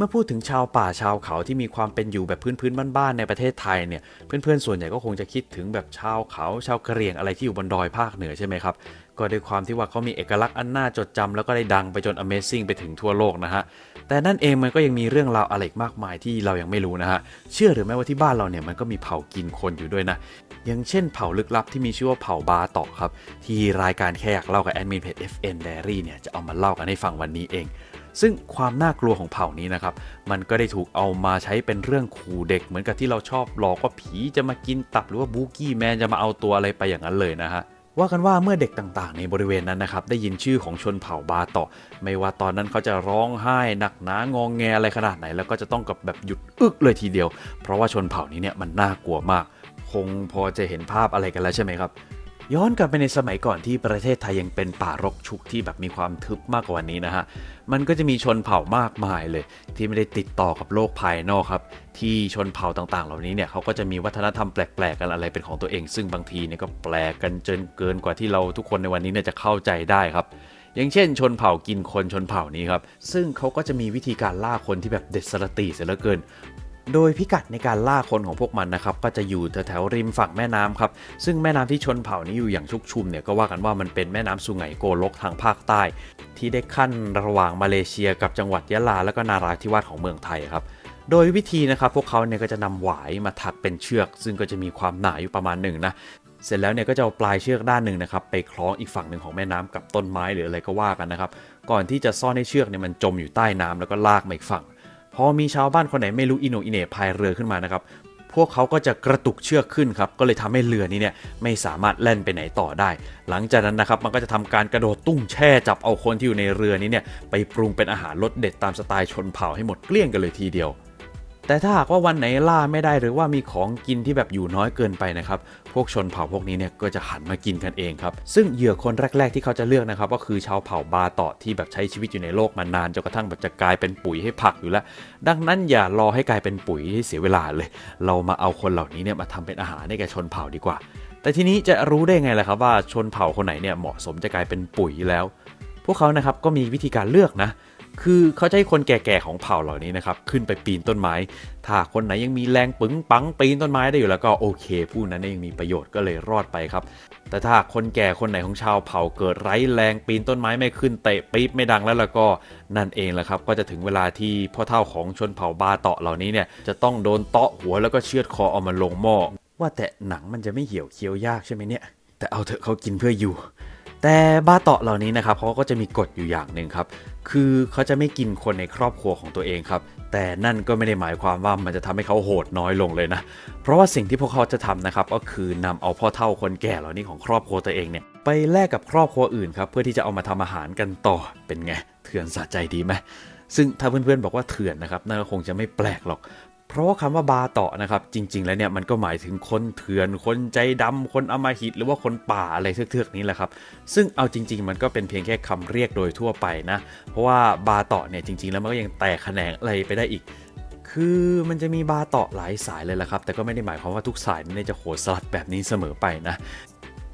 มื่อพูดถึงชาวป่าชาวเขาที่มีความเป็นอยู่แบบพื้นๆบ้านๆในประเทศไทยเนี่ยเพื่อนๆส่วนใหญ่ก็คงจะคิดถึงแบบชาวเขาชาวกะเหรี่ยงอะไรที่อยู่บนดอยภาคเหนือใช่ไหมครับก็ด้วยความที่ว่าเขามีเอกลักษณ์อันน่าจดจำแล้วก็ได้ดังไปจน Amazing ไปถึงทั่วโลกนะฮะแต่นั่นเองมันก็ยังมีเรื่องราวอะไรมากมายที่เรายังไม่รู้นะฮะเชื่อหรือไม่ว่าที่บ้านเราเนี่ยมันก็มีเผ่ากินคนอยู่ด้วยนะอย่างเช่นเผ่าลึกลับที่มีชื่อว่าเผ่าบาตอกครับที่รายการแค่อยากเล่ากับแอดมินเพจ FN Diary เนี่ยจะเอามาเล่ากันให้ฟังวันนี้เอง ซึ่งความน่ากลัวของเผ่านี้นะครับ มันก็ได้ถูกเอามาใช้เป็นเรื่องขู่เด็ก เหมือนกับที่เราชอบหลอกว่าผีจะมากินตับหรือว่าบูกี้แมนจะมาเอาตัวอะไรไปอย่างนั้นเลยนะฮะว่ากันว่าเมื่อเด็กต่างๆ ในบริเวณนั้นนะครับได้ยินชื่อของชนเผ่าบาตอไม่ว่าตอนนั้นเขาจะร้องไห้หนักหนางองแงอะไรขนาดไหน แล้วก็จะต้องกับแบบหยุดอึกเลยทีเดียว เพราะว่าชนเผ่านี้เนี่ยมันน่ากลัวมาก คงพอจะเห็นภาพอะไรกันแล้วใช่ไหมครับ ย้อนกลับไปในสมัยก่อนที่ประเทศไทยยังเป็นป่ารกชุกที่แบบมีความทึบมากกว่านี้นะฮะ มันก็จะมีชนเผ่ามากมายเลย ที่ไม่ได้ติดต่อกับโลกภายนอกครับ ที่ชนเผ่าต่างๆ เหล่านี้เนี่ยเขาก็จะมีวัฒนธรรมแปลกๆกันอะไรเป็นของตัวเอง ซึ่งบางทีเนี่ยก็แปลกกันจนเกินกว่าที่เราทุกคนในวันนี้เนี่ยจะเข้าใจได้ครับอย่างเช่น ชนเผ่ากินคนชนเผ่านี้ครับ ซึ่งเขาก็จะมีวิธีการล่าคนที่แบบเด็ดสระตีเสียเหลือเกิน โดยพิกัดในการล่าคนของพวกมันนะครับก็จะอยู่แถวๆริมฝั่งแม่น้ำครับซึ่งแม่น้ำที่ชนเผ่านี้อยู่อย่างชุกชุมเนี่ยก็ว่ากันว่ามันเป็นแม่น้ำสุไหงโกลกทางภาคใต้ ที่ได้ขั้นระหว่างมาเลเซียกับจังหวัดยะลาและก็นาราธิวาสของเมืองไทยครับโดยวิธีนะครับพวกเขาเนี่ยก็จะนำหวายมาถักเป็นเชือก ซึ่งก็จะมีความหนาอยู่ประมาณหนึ่งนะเสร็จแล้วเนี่ยก็จะเอาปลายเชือกด้านหนึ่งนะครับไปคล้องอีกฝั่งหนึ่งของแม่น้ำกับต้นไม้หรืออะไรก็ว่ากันนะครับก่อนที่จะซ่อนให้เชือกเนี่ยมันจมอยู่ใต้น้ำแล้วก็ลากมาอีกฝั่ง พอมีชาวบ้านคนไหนไม่รู้อินโนอินเน่พายเรือขึ้นมานะครับพวกเขาก็จะกระตุกเชือกขึ้นครับ ก็เลยทำให้เรือนี้เนี่ยไม่สามารถแล่นไปไหนต่อได้ หลังจากนั้นนะครับมันก็จะทำการกระโดดตุ้งแช่จับเอาคนที่อยู่ในเรือนี้เนี่ยไปปรุงเป็นอาหารรสเด็ดตามสไตล์ชนเผ่าให้หมดเกลี้ยงกันเลยทีเดียว แต่ถ้าหากว่าวันไหนล่าไม่ได้หรือว่ามีของกินที่แบบอยู่น้อยเกินไปนะครับ พวกชนเผ่าพวกนี้เนี่ยก็จะหันมากินกันเองครับ ซึ่งเหยื่อคนแรก ๆ ที่เขาจะเลือกนะครับ ก็คือชาวเผ่าบาตอที่แบบใช้ชีวิตอยู่ในโลกมานานจนกระทั่งแบบจะกลายเป็นปุ๋ยให้ผักอยู่แล้ว ดังนั้นอย่ารอให้กลายเป็นปุ๋ยให้เสียเวลาเลย เรามาเอาคนเหล่านี้เนี่ยมาทำเป็นอาหารให้แก่ชนเผ่าดีกว่า แต่ทีนี้จะรู้ได้ไงล่ะครับว่าชนเผ่าคนไหนเนี่ยเหมาะสมจะกลายเป็นปุ๋ยแล้ว พวกเขานะครับก็มีวิธีการเลือกนะ คือเขาจะให้คนแก่ๆของเผ่าเหล่านี้นะครับขึ้นไปปีนต้นไม้ ถ้าคนไหนยังมีแรงปึงปังปีนต้นไม้ได้อยู่แล้วก็โอเค ผู้นั้นยังมีประโยชน์ก็เลยรอดไปครับ แต่ถ้าคนแก่คนไหนของชาวเผ่าเกิดไร้แรงปีนต้นไม้ไม่ขึ้นเตะปี๊บไม่ดังแล้วแล้วก็นั่นเองแหละครับ ก็จะถึงเวลาที่พ่อเท่าของชนเผ่าบาเตาะเหล่านี้เนี่ยจะต้องโดนเตาะหัวแล้วก็เชือดคอเอามาลงหม้อว่าแต่หนังมันจะไม่เหี่ยวเคี้ยวยากใช่ไหมเนี่ย แต่เอาเถอะเขากินเพื่ออยู่ แต่บ้าเตาะเหล่านี้นะครับเขาก็จะมีกฎอยู่อย่างหนึ่งครับ คือเขาจะไม่กินคนในครอบครัวของตัวเองครับ แต่นั่นก็ไม่ได้หมายความว่ามันจะทำให้เขาโหดน้อยลงเลยนะ เพราะว่าสิ่งที่พวกเขาจะทำนะครับ ก็คือนำเอาพ่อเท่าคนแก่เหล่านี้ของครอบครัวตัวเองเนี่ยไปแลกกับครอบครัวอื่นครับ เพื่อที่จะเอามาทำอาหารกันต่อ เป็นไง เถื่อนสะใจดีไหมซึ่งถ้าเพื่อนๆบอกว่าเถื่อนนะครับนั่นก็คงจะไม่แปลกหรอก เพราะว่าคำว่าบาเตาะนะครับจริง ๆ แล้วเนี่ยมันก็หมายถึงคนเถื่อน คนใจดำคนอมหิตหรือว่าคนป่าอะไรเทือกๆนี้แหละครับซึ่งเอาจริง ๆ มันก็เป็นเพียงแค่คำเรียกโดยทั่วไปนะ เพราะว่าบาเตาะเนี่ยจริง ๆ แล้วมันก็ยังแตกแขนงอะไรไปได้อีก คือมันจะมีบาเตาะหลายสายเลยละครับ แต่ก็ไม่ได้หมายความว่าทุกสายนั้นจะโหดสลัดแบบนี้เสมอไปนะ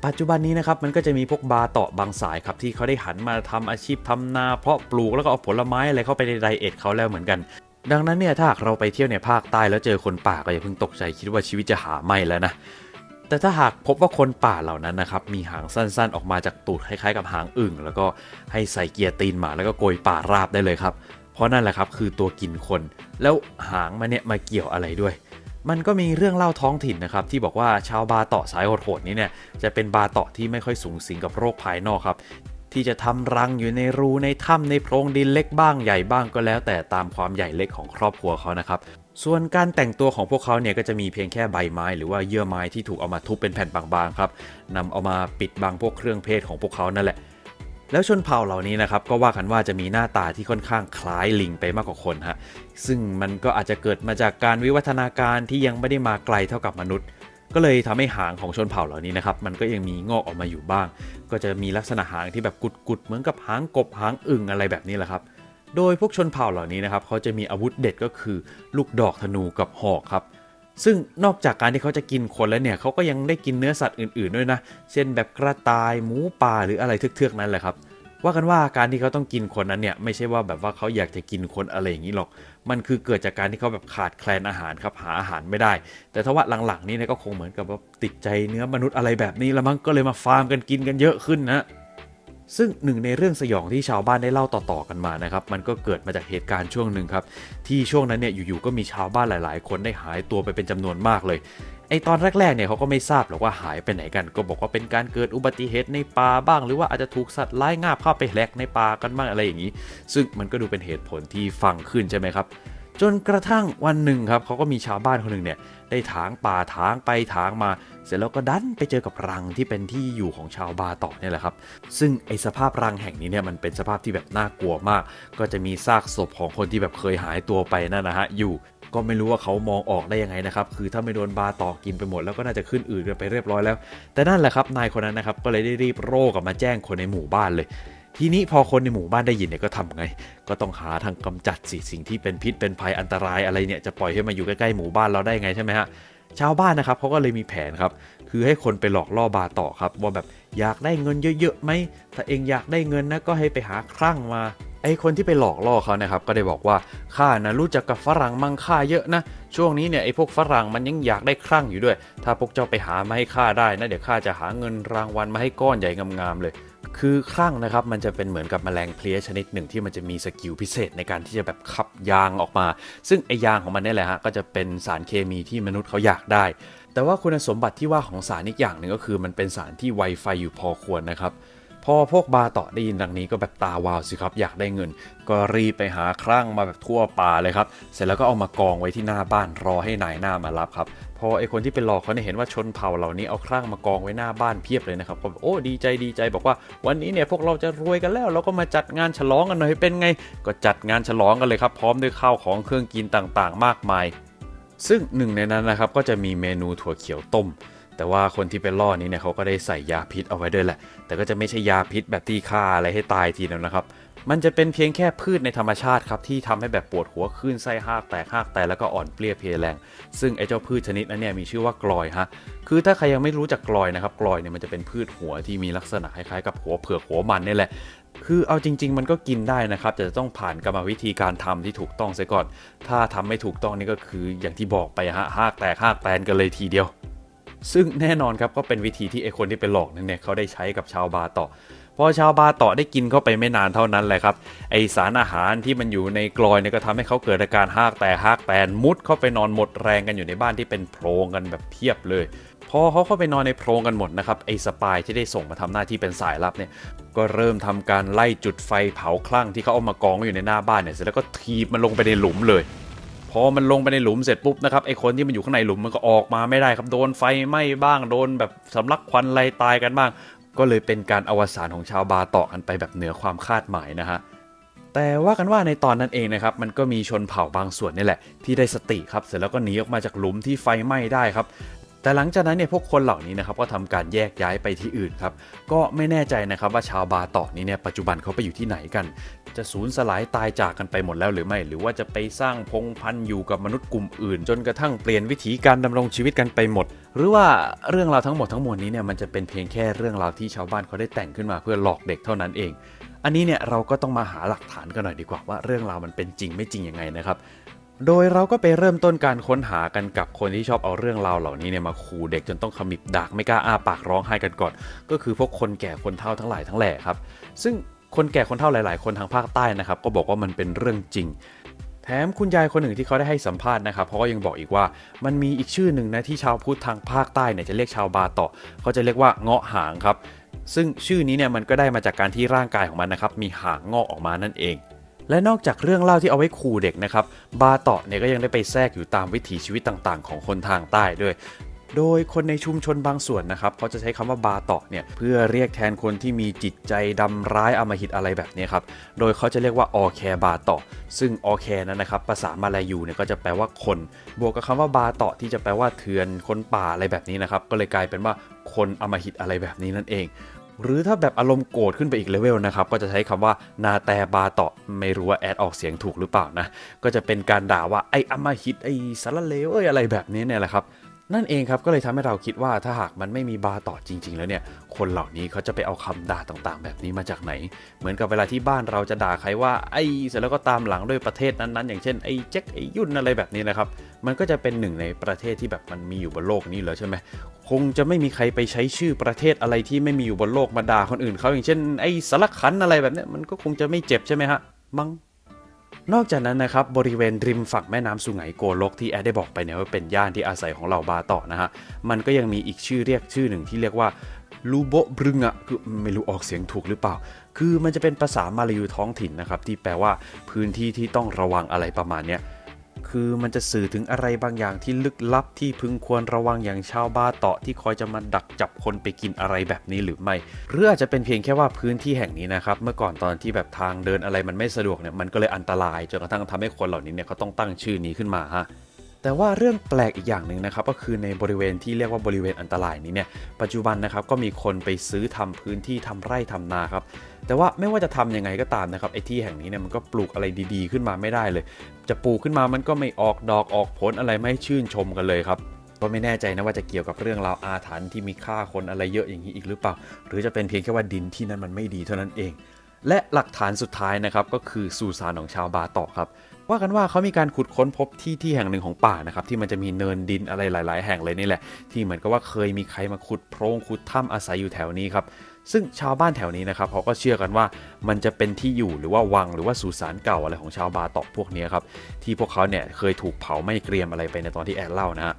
ปัจจุบันนี้นะครับมันก็จะมีพวกบาเตาะบางสายครับที่เขาได้หันมาทำอาชีพทำนาเพาะปลูกแล้วก็เอาผลไม้อะไรเข้าไปในไดเอทเขาแล้วเหมือนกัน ดังนั้นเนี่ยถ้าหากเราไปเที่ยวในภาคใต้แล้วเจอคนป่าก็อย่าเพิ่งตกใจคิดว่าชีวิตจะหาไม่แล้วนะแต่ถ้าหากพบว่าคนป่าเหล่านั้นนะครับมีหางสั้นๆ ออกมาจากตูดคล้ายๆกับหางอึ่งแล้วก็ให้ใส่เกียร์ตีนหมาแล้วก็โกยป่าราบได้เลยครับ เพราะนั่นแหละครับคือตัวกินคน แล้วหางมันเนี่ยมาเกี่ยวอะไรด้วย มันก็มีเรื่องเล่าท้องถิ่นนะครับที่บอกว่าชาวบาเตาะสายโหดๆนี้เนี่ยจะเป็นบาเตาะที่ไม่ค่อยสูงสิงกับโรคภายนอกครับ ที่จะทำรังอยู่ในรูในถ้ำในโพรงดินเล็กบ้างใหญ่บ้างก็แล้ว แต่ตามความใหญ่เล็กของครอบครัวเขานะครับส่วนการแต่งตัวของพวกเขาเนี่ยก็จะมีเพียงแค่ใบไม้ หรือว่าเยื่อไม้ที่ถูกเอามาทุบเป็นแผ่นบางๆครับนำเอามาปิดบังพวกเครื่องเพศของพวกเขานั่นแหละ แล้วชนเผ่าเหล่านี้นะครับก็ว่ากันว่าจะมีหน้าตาที่ค่อนข้างคล้ายลิงไปมากกว่าคนฮะซึ่งมันก็อาจจะเกิดมาจากการวิวัฒนาการที่ยังไม่ได้มาไกลเท่ากับมนุษย์ ก็เลยทำให้หางของชนเผ่าเหล่านี้นะครับมันก็ยังมีงอกออกมาอยู่บ้าง ก็จะมีลักษณะหางที่แบบกุดๆเหมือนกับหางกบหางอึ่งอะไรแบบนี้แหละครับโดยพวกชนเผ่าเหล่านี้นะครับเขาจะมีอาวุธเด็ดก็คือลูกดอกธนูกับหอกครับซึ่งนอกจากการที่เขาจะกินคนแล้วเนี่ยเขาก็ยังได้กินเนื้อสัตว์อื่นๆด้วยนะ เช่นแบบกระต่ายหมูป่าหรืออะไรเทือกๆนั้นแหละครับ ว่ากันว่าการที่เขาต้องกินคนนั้นเนี่ยไม่ใช่ว่าแบบว่าเขาอยากจะกินคนอะไรอย่างนี้หรอก มันคือเกิดจากการที่เขาแบบขาดแคลนอาหารครับหาอาหารไม่ได้ แต่ถ้าว่าหลังๆนี้เนี่ยก็คงเหมือนกับว่าติดใจเนื้อมนุษย์อะไรแบบนี้แล้วมั้งก็เลยมาฟาร์มกันกินกันเยอะขึ้นนะซึ่งหนึ่งในเรื่องสยองที่ชาวบ้านได้เล่าต่อๆกันมานะครับ มันก็เกิดมาจากเหตุการณ์ช่วงหนึ่งครับ ที่ช่วงนั้นเนี่ยอยู่ๆก็มีชาวบ้านหลาย ๆ คนได้หายตัวไปเป็นจำนวนมากเลย ไอตอนแรกๆเนี่ยเขาก็ไม่ทราบหรอกว่าหายไปไหนกัน ก็บอกว่าเป็นการเกิดอุบัติเหตุในป่าบ้าง หรือว่าอาจจะถูกสัตว์ร้ายงาบเข้าไปแหลกในป่ากันบ้างอะไรอย่างนี้ ซึ่งมันก็ดูเป็นเหตุผลที่ฟังขึ้นใช่ไหมครับ จนกระทั่งวันหนึ่งครับเขาก็มีชาวบ้านคนหนึ่งเนี่ยได้ถางป่าถางไปถางมา เสร็จแล้วก็ดันไปเจอกับรังที่เป็นที่อยู่ของชาวบาต่อเนี่ยแหละครับ ซึ่งไอสภาพรังแห่งนี้เนี่ยมันเป็นสภาพที่แบบน่ากลัวมาก ก็จะมีซากศพของคนที่แบบเคยหายตัวไปนั่นนะฮะอยู่ ก็ไม่รู้ว่าเขามองออกได้ยังไงนะครับคือถ้าไม่โดนบาต่อกินไปหมดแล้วก็น่าจะขึ้นอืดกันไปเรียบร้อยแล้ว แต่นั่นแหละครับนายคนนั้นนะครับก็เลยได้รีบโร่กลับมาแจ้งคนในหมู่บ้านเลยทีนี้พอคนในหมู่บ้านได้ยินเนี่ยก็ทำไง ก็ต้องหาทางกำจัดสิสิ่งที่เป็นพิษเป็นภัยอันตรายอะไรเนี่ยจะปล่อยให้มาอยู่ใกล้ๆหมู่บ้านเราได้ไงใช่ไหมฮะชาวบ้านนะครับเขาก็เลยมีแผนครับ คือให้คนไปหลอกล่อบาต่อครับ ว่าแบบอยากได้เงินเยอะๆไหมถ้าเองอยากได้เงินนะก็ให้ไปหาครั่งมา อ้คนที่ไปหลอกล่อเขานะครับก็ได้บอกว่าข้านะรู้จักกับฝรั่งมั่งค่าเยอะนะ ช่วงนี้เนี่ยไอ้พวกฝรั่งมันยังอยากได้ครั่งอยู่ด้วย ถ้าพวกเจ้าไปหามาให้ข้าได้นะเดี๋ยวข้าจะหาเงินรางวัลมาให้ก้อนใหญ่งามๆเลยคือครั่งนะครับมันจะเป็นเหมือนกับแมลงเพลี้ยชนิดหนึ่งที่มันจะมีสกิลพิเศษในการที่จะแบบขับยางออกมา ซึ่งไอยางของมันเนี่ยแหละฮะก็จะเป็นสารเคมีที่มนุษย์เขาอยากได้ แต่ว่าคุณสมบัติที่ว่าของสารอีกอย่างหนึ่งก็คือมันเป็นสารที่ไวไฟอยู่พอควรนะครับ พอพวกบาต่อได้ยินดังนี้ก็แบบตาวาวสิครับอยากได้เงิน ก็รีบไปหาครั่งมาแบบทั่วป่าเลยครับ เสร็จแล้วก็เอามากองไว้ที่หน้าบ้านรอให้นายหน้ามารับครับพอไอคนที่เป็นหลอกเขาเนี่ยเห็นว่าชนเผ่าเหล่านี้เอาครั่งมากองไว้หน้าบ้านเพียบเลยนะครับก็โอ้ดีใจดีใจบอกว่า วันนี้เนี่ยพวกเราจะรวยกันแล้วเราก็มาจัดงานฉลองกันหน่อยเป็นไง ก็จัดงานฉลองกันเลยครับ พร้อมด้วยข้าวของเครื่องกินต่างๆ มากมาย ซึ่งหนึ่งในนั้นนะครับก็จะมีเมนูถั่วเขียวต้ม แต่ว่าคนที่เป็นล่อนี้เนี่ยเขาก็ได้ใส่ยาพิษเอาไว้ด้วยแหละ แต่ก็จะไม่ใช่ยาพิษแบบที่ฆ่าอะไรให้ตายทีเดียวนะครับ มันจะเป็นเพียงแค่พืชในธรรมชาติครับที่ทำให้แบบปวดหัวคลื่นไส้หากแตกหากแตกแล้วก็อ่อนเปลี้ยเพลียแรง ซึ่งไอ้เจ้าพืชชนิดนั้นเนี่ยมีชื่อว่ากลอยฮะ คือถ้าใครยังไม่รู้จักกลอยนะครับกลอยเนี่ยมันจะเป็นพืชหัวที่มีลักษณะคล้ายๆกับหัวเผือกหัวมันนี่แหละคือเอาจริง ๆ มันก็กินได้นะครับแต่จะต้องผ่านกรรมวิธีการทำที่ถูกต้องเสียก่อน ถ้าทำไม่ถูกต้องนี่ก็คืออย่างที่บอกไปฮะหากแตกหากแตนกันเลยทีเดียว ซึ่งแน่นอนครับก็เป็นวิธีที่ไอคนที่ไปหลอกนั่นเนี่ยเขาได้ใช้กับชาวบาต่อพอชาวบาต่อได้กินเข้าไปไม่นานเท่านั้นแหละครับไอสารอาหารที่มันอยู่ในกลอยเนี่ยก็ทำให้เขาเกิดอาการหากแต่หากแตนมุดเข้าไปนอนหมดแรงกันอยู่ในบ้านที่เป็นโพรงกันแบบเพียบเลยพอเขาเข้าไปนอนในโพรงกันหมดนะครับไอสปายที่ได้ส่งมาทำหน้าที่เป็นสายลับเนี่ยก็เริ่มทำการไล่จุดไฟเผาคลั่งที่เขาเอามากองอยู่ในหน้าบ้านเนี่ยเสร็จแล้วก็ทีบมันลงไปในหลุมเลย อมันลงไปในหลุมเสร็จปุ๊บนะครับไอคนที่มันอยู่ข้างในหลุมมันก็ออกมาไม่ได้ครับโดนไฟไหม้บ้างโดนแบบสำลักควันไรตายกันบ้าง ก็เลยเป็นการอวสานของชาวบาต่อกันไปแบบเหนือความคาดหมายนะฮะแต่ว่ากันว่าในตอนนั้นเองนะครับมันก็มีชนเผ่าบางส่วนนี่แหละ ที่ได้สติครับเสร็จแล้วก็หนีออกมาจากหลุมที่ไฟไหม้ได้ครับ แต่หลังจากนั้นเนี่ยพวกคนเหล่านี้นะครับก็ทำการแยกย้ายไปที่อื่นครับก็ไม่แน่ใจนะครับว่าชาวบาต่อนี้เนี่ยปัจจุบันเขาไปอยู่ที่ไหนกัน จะสูญสลายตายจากกันไปหมดแล้วหรือไม่ หรือว่าจะไปสร้างพงพันธุ์อยู่กับมนุษย์กลุ่มอื่น จนกระทั่งเปลี่ยนวิถีการดำรงชีวิตกันไปหมด หรือว่าเรื่องราวทั้งหมดทั้งมวลนี้เนี่ยมันจะเป็นเพียงแค่เรื่องราวที่ชาวบ้านเขาได้แต่งขึ้นมาเพื่อหลอกเด็กเท่านั้นเอง อันนี้เนี่ยเราก็ต้องมาหาหลักฐานกันหน่อยดีกว่าว่าเรื่องราวมันเป็นจริงไม่จริงยังไงนะครับ โดยเราก็ไปเริ่มต้นการค้นหากันกับคนที่ชอบเอาเรื่องราวเหล่านี้เนี่ยมาขู่เด็กจนต้องขมิบดากไม่กล้าอ้าปากร้องไห้กันก่อน ก็คือพวกคนแก่คนเฒ่าทั้งหลายทั้งแหล่ครับ ซึ่งคนแก่คนเฒ่าหลายๆ คนทางภาคใต้นะครับก็บอกว่ามันเป็นเรื่องจริง แถมคุณยายคนหนึ่งที่เขาได้ให้สัมภาษณ์นะครับเขาก็ยังบอกอีกว่ามันมีอีกชื่อหนึ่งนะที่ชาวพุทธทางภาคใต้เนี่ยจะเรียกชาวบาต่อเขาจะเรียกว่าเงาะหางครับซึ่งชื่อนี้เนี่ยมันก็ได้มาจากการที่ร่างกายของมันนะครับมีหางงอกออกมานั่นเอง และนอกจากเรื่องเล่าที่เอาไว้ขู่เด็กนะครับ บาเตาะเนี่ยก็ยังได้ไปแทรกอยู่ตามวิถีชีวิตต่างๆ ของคนทางใต้ด้วยโดยคนในชุมชนบางส่วนนะครับเขาจะใช้คำว่าบาเตาะเนี่ยเพื่อเรียกแทนคนที่มีจิตใจดำร้ายอมหิตอะไรแบบนี้ครับ โดยเขาจะเรียกว่าออแคบาเตาะซึ่งออแคนั้นนะครับภาษามาลายูเนี่ยก็จะแปลว่าคน บวกกับคำว่าบาเตาะที่จะแปลว่าเถื่อนคนป่าอะไรแบบนี้นะครับก็เลยกลายเป็นว่าคนอมหิตอะไรแบบนี้นั่นเอง หรือถ้าแบบอารมณ์โกรธขึ้นไปอีกเลเวลนะครับ ก็จะใช้คำว่านาแต่บาเตาะไม่รู้ว่าแอดออกเสียงถูกหรือเปล่านะ ก็จะเป็นการด่าว่าไอ้อามหิตไอ้สารเลวเอ้ยอะไรแบบนี้เนี่ยแหละครับ นั่นเองครับก็เลยทำให้เราคิดว่าถ้าหากมันไม่มีบาต่อจริง ๆ แล้วเนี่ย คนเหล่านี้เขาจะไปเอาคำด่าต่างๆ แบบนี้มาจากไหน เหมือนกับเวลาที่บ้านเราจะด่าใครว่าไอ้เสร็จแล้วก็ตามหลังด้วยประเทศนั้นๆ อย่างเช่นไอ้แจ็คไอ้ยุ่นอะไรแบบนี้นะครับ มันก็จะเป็นหนึ่งในประเทศที่แบบมันมีอยู่บนโลกนี้เลยใช่ไหมคงจะไม่มีใครไปใช้ชื่อประเทศอะไรที่ไม่มีอยู่บนโลกมาด่าคนอื่นเขาอย่างเช่นไอ้สารคันอะไรแบบนี้มันก็คงจะไม่เจ็บใช่ไหมฮะมั้ง นอกจากนั้นนะครับบริเวณริมฝั่งแม่น้ำสุไหงโกลกที่แอดได้บอกไปเนี่ยว่าเป็นย่านที่อาศัยของเหล่าบาต่อนะฮะมันก็ยังมีอีกชื่อเรียกชื่อหนึ่งที่เรียกว่าลูโบบรึงอะคือไม่รู้ออกเสียงถูกหรือเปล่า คือมันจะเป็นภาษามาลายูท้องถิ่นนะครับที่แปลว่าพื้นที่ที่ต้องระวังอะไรประมาณเนี้ย คือมันจะสื่อถึงอะไรบางอย่างที่ลึกลับที่พึงควรระวังอย่างชาวบาเตาะที่คอยจะมาดักจับคนไปกินอะไรแบบนี้หรือไม่ หรืออาจจะเป็นเพียงแค่ว่าพื้นที่แห่งนี้นะครับเมื่อก่อนตอนที่แบบทางเดินอะไรมันไม่สะดวกเนี่ยมันก็เลยอันตรายจนกระทั่งทำให้คนเหล่านี้เนี่ยเขาต้องตั้งชื่อนี้ขึ้นมาฮะ แต่ว่าเรื่องแปลกอีกอย่างหนึ่งนะครับก็คือในบริเวณที่เรียกว่าบริเวณอันตรายนี้เนี่ยปัจจุบันนะครับก็มีคนไปซื้อทำพื้นที่ทำไร่ทำนาครับแต่ว่าไม่ว่าจะทำยังไงก็ตามนะครับไอ้ที่แห่งนี้เนี่ยมันก็ปลูกอะไรดีๆ ขึ้นมาไม่ได้เลย จะปลูกขึ้นมามันก็ไม่ออกดอกออกผลอะไรไม่ชื่นชมกันเลยครับก็ไม่แน่ใจนะว่าจะเกี่ยวกับเรื่องราวอาถรรพ์ที่มีฆ่าคนอะไรเยอะอย่างนี้อีกหรือเปล่า หรือจะเป็นเพียงแค่ว่าดินที่นั่นมันไม่ดีเท่านั้นเอง และหลักฐานสุดท้ายนะครับก็คือสุสานของชาวบาต่อครับ ว่ากันว่าเขามีการขุดค้นพบที่ที่แห่งหนึ่งของป่านะครับที่มันจะมีเนินดินอะไรหลาย ๆ แห่งเลยนี่แหละ ที่เหมือนกับว่าเคยมีใครมาขุดโพรงขุดถ้ำอาศัยอยู่แถวนี้ครับซึ่งชาวบ้านแถวนี้นะครับเขาก็เชื่อกันว่ามันจะเป็นที่อยู่หรือว่าวังหรือว่าสุสานเก่าอะไรของชาวบาตอกพวกนี้ครับที่พวกเขาเนี่ยเคยถูกเผาไม้เกรียมอะไรไปในตอนที่แอดเล่านะฮะ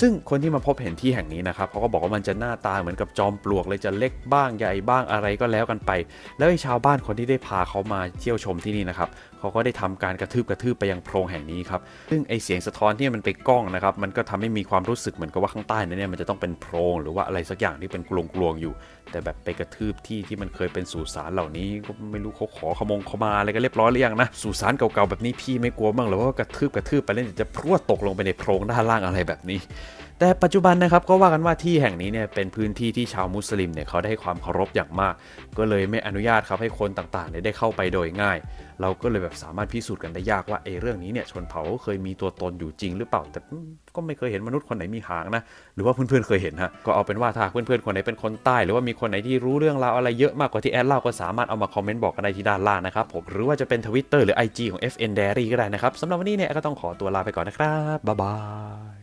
ซึ่งคนที่มาพบเห็นที่แห่งนี้นะครับเขาก็บอกว่ามันจะหน้าตาเหมือนกับจอมปลวกเลยจะเล็กบ้างใหญ่บ้างอะไรก็แล้วกันไป แล้วไอ้ชาวบ้านคนที่ได้พาเขามาเที่ยวชมที่นี่นะครับเขาก็ได้ทำการกระทืบกระทืบไปยังโพรงแห่งนี้ครับ ซึ่งไอเสียงสะท้อนที่มันไปกล้องนะครับ มันก็ทำให้มีความรู้สึกเหมือนกับว่าข้างใต้นั้นเนี่ยมันจะต้องเป็นโพรงหรือว่าอะไรสักอย่างที่เป็นกลวงๆอยู่ แต่แบบไปกระทืบที่ที่มันเคยเป็นสุสานเหล่านี้ก็ไม่รู้เขาขอขมงขมาอะไรก็เรียบร้อยหรือยังนะสุสานเก่าๆแบบนี้พี่ไม่กลัวบ้างหรือว่ากระทืบกระทืบไปแล้วเดี๋ยวจะพรวดตกลงไปในโพรงด้านล่างอะไรแบบนี้ แต่ปัจจุบันนะครับก็ว่ากันว่าที่แห่งนี้เนี่ยเป็นพื้นที่ที่ชาวมุสลิมเนี่ยเขาได้ความเคารพอย่างมาก ก็เลยไม่อนุญาตครับให้คนต่างๆเนี่ยได้เข้าไปโดยง่าย เราก็เลยแบบสามารถพิสูจน์กันได้ยากว่าเออเรื่องนี้เนี่ยชนเผ่าเคยมีตัวตนอยู่จริงหรือเปล่า แต่ก็ไม่เคยเห็นมนุษย์คนไหนมีหางนะหรือว่าเพื่อนๆเคยเห็นฮะก็เอาเป็นว่าถ้าเพื่อนๆคนไหนเป็นคนใต้ หรือว่ามีคนไหนที่รู้เรื่องราวอะไรเยอะมากกว่าที่แอดเล่าก็สามารถเอามาคอมเมนต์บอกกันได้ที่ด้านล่างนะครับผมหรือว่าจะเป็น Twitter หรือ IG ของ FN Diary ก็ได้นะครับสำหรับวันนี้เนี่ยก็ต้องขอตัวลาไปก่อนนะครับบ๊ายบาย